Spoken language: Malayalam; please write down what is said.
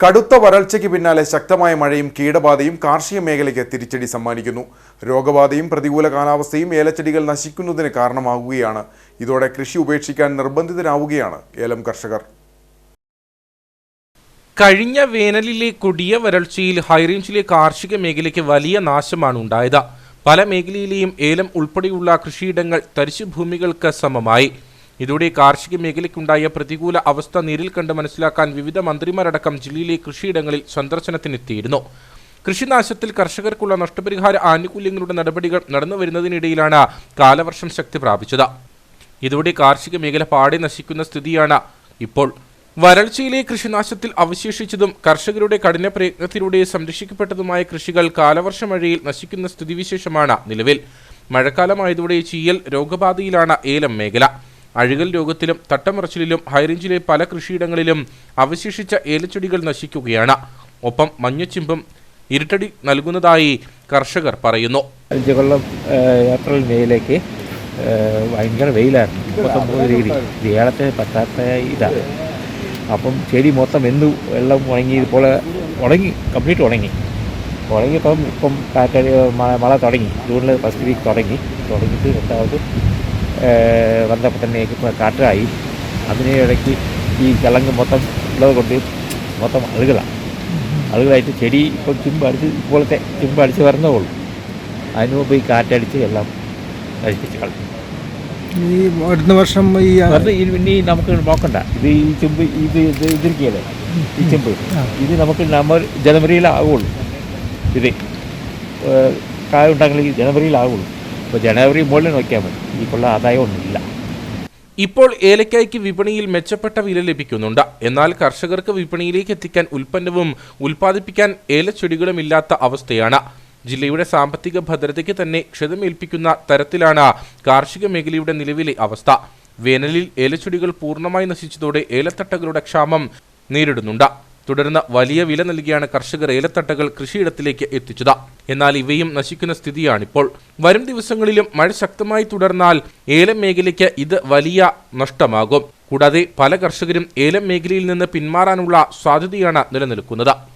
കടുത്ത വരൾച്ചയ്ക്ക് പിന്നാലെ ശക്തമായ മഴയും കീടബാധയും കാർഷിക മേഖലയ്ക്ക് തിരിച്ചടി സമ്മാനിക്കുന്നു. രോഗബാധയും പ്രതികൂല കാലാവസ്ഥയും ഏലച്ചെടികൾ നശിക്കുന്നതിന് കാരണമാകുകയാണ് ഇതോടെ കൃഷി ഉപേക്ഷിക്കാൻ നിർബന്ധിതരാവുകയാണ് ഏലം കർഷകർ. കഴിഞ്ഞ വേനലിലെ കൊടിയ വരൾച്ചയിൽ ഹൈറേഞ്ചിലെ കാർഷിക മേഖലയ്ക്ക് വലിയ നാശമാണ് ഉണ്ടായത്. പല മേഖലയിലെയും ഏലം ഉൾപ്പെടെയുള്ള കൃഷിയിടങ്ങൾ തരിശുഭൂമികൾക്ക് സമമായി. ഇതോടെ കാർഷിക മേഖലയ്ക്കുണ്ടായ പ്രതികൂല അവസ്ഥ നേരിൽ കണ്ട് മനസ്സിലാക്കാൻ വിവിധ മന്ത്രിമാരടക്കം ജില്ലയിലെ കൃഷിയിടങ്ങളിൽ സന്ദർശനത്തിനെത്തിയിരുന്നു. കൃഷിനാശത്തിൽ കർഷകർക്കുള്ള നഷ്ടപരിഹാര ആനുകൂല്യങ്ങളുടെ നടപടികൾ നടന്നുവരുന്നതിനിടയിലാണ് കാലവർഷം ശക്തി പ്രാപിച്ചത്. ഇതോടെ കാർഷിക മേഖല പാടെ നശിക്കുന്ന സ്ഥിതിയാണ് ഇപ്പോൾ. വരൾച്ചയിലെ കൃഷിനാശത്തിൽ അവശേഷിച്ചതും കർഷകരുടെ കഠിന പ്രയത്നത്തിലൂടെ സംരക്ഷിക്കപ്പെട്ടതുമായ കൃഷികൾ കാലവർഷ മഴയിൽ നശിക്കുന്ന സ്ഥിതിവിശേഷമാണ് നിലവിൽ. മഴക്കാലമായതോടെ ചീയൽ രോഗബാധയിലാണ് ഏലം മേഖല. അഴുകൽ രോഗത്തിലും തട്ടമറച്ചിലിലും ഹൈറേഞ്ചിലെ പല കൃഷിയിടങ്ങളിലും അവശേഷിച്ച ഏലച്ചെടികൾ നശിക്കുകയാണ്. ഒപ്പം മഞ്ഞച്ചിമ്പും ഇരുട്ടടി നൽകുന്നതായി കർഷകർ പറയുന്നു. അഞ്ച് കൊല്ലം ഏപ്രിൽ മെയ്യിലേക്ക് ഭയങ്കര വെയിലായിരുന്നു. മുപ്പത്തൊമ്പത് ഡിഗ്രി. ഇത് ഏലത്തിന് പറ്റാത്ത ഇതാണ്. അപ്പം ചെടി മൊത്തം എന്തു വെള്ളം ഉണങ്ങി ഇതുപോലെ ഉണങ്ങി കംപ്ലീറ്റ് ഉണങ്ങി. ഉണങ്ങിയപ്പം ഇപ്പം കാറ്റടി മഴ തുടങ്ങി. ജൂണിൽ ഫസ്റ്റ് വീക്ക് തുടങ്ങി. തുടങ്ങിയിട്ട് രണ്ടാമത് വന്നപ്പോൾ തന്നെ കാറ്റായി അതിനെ ഇടയ്ക്ക് ഈ കിളങ്ങ് മൊത്തം ഉള്ളത് കൊണ്ട് മൊത്തം അഴുകളാണ് അഴുകളായിട്ട് ചെടി ഇപ്പോൾ ചിമ്പടിച്ച് ഇപ്പോഴത്തെ ചിമ്പടിച്ച് വരുന്നേ ഉള്ളൂ. അതിന് മുമ്പ് ഈ കാറ്റടിച്ച് എല്ലാം നശിപ്പിച്ച് കളഞ്ഞു. ഈ അടുത്ത വർഷം ഈ ഇനി നമുക്ക് നോക്കണ്ട. ഇത് ഈ ചെമ്പ് ഇത് ഇത് ഇതിരിക്കുകയല്ലേ? ഈ ചെമ്പ്. ഇത് നമുക്ക് നമ്മൾ ജനുവരിയിലാവുള്ളൂ. ഇത്. കായ ഉണ്ടെങ്കിൽ ജനുവരിയിലാവുള്ളൂ. ഇപ്പോൾ ജനുവരി മുകളിൽ നോക്കിയാൽ മതി. ഈ ആദായമൊന്നുമില്ല. ആദായം ഇപ്പോൾ ഏലക്കായ്ക്ക് വിപണിയിൽ മെച്ചപ്പെട്ട വില ലഭിക്കുന്നുണ്ട്. എന്നാൽ കർഷകർക്ക് വിപണിയിലേക്ക് എത്തിക്കാൻ ഉൽപ്പന്നവും ഉൽപ്പാദിപ്പിക്കാൻ ഏലച്ചെടികളും ഇല്ലാത്ത അവസ്ഥയാണ്. ജില്ലയുടെ സാമ്പത്തിക ഭദ്രതയ്ക്ക് തന്നെ ക്ഷതമേൽപ്പിക്കുന്ന തരത്തിലാണ് കാർഷിക മേഖലയുടെ നിലവിലെ അവസ്ഥ. വേനലിൽ ഏലച്ചെടികൾ പൂർണമായി നശിച്ചതോടെ ഏലത്തട്ടകളുടെ ക്ഷാമം നേരിടുന്നുണ്ട്. തുടർന്ന് വലിയ വില നൽകിയാണ് കർഷകർ ഏലത്തട്ടകൾ കൃഷിയിടത്തിലേക്ക് എത്തിച്ചത്. എന്നാൽ ഇവയും നശിക്കുന്ന സ്ഥിതിയാണിപ്പോൾ. വരും ദിവസങ്ങളിലും മഴ ശക്തമായി തുടർന്നാൽ ഏലം മേഖലയ്ക്ക് ഇത് വലിയ നഷ്ടമാകും. കൂടാതെ പല കർഷകരും ഏലം മേഖലയിൽ നിന്ന് പിന്മാറാനുള്ള സാധ്യതയാണ് നിലനിൽക്കുന്നത്.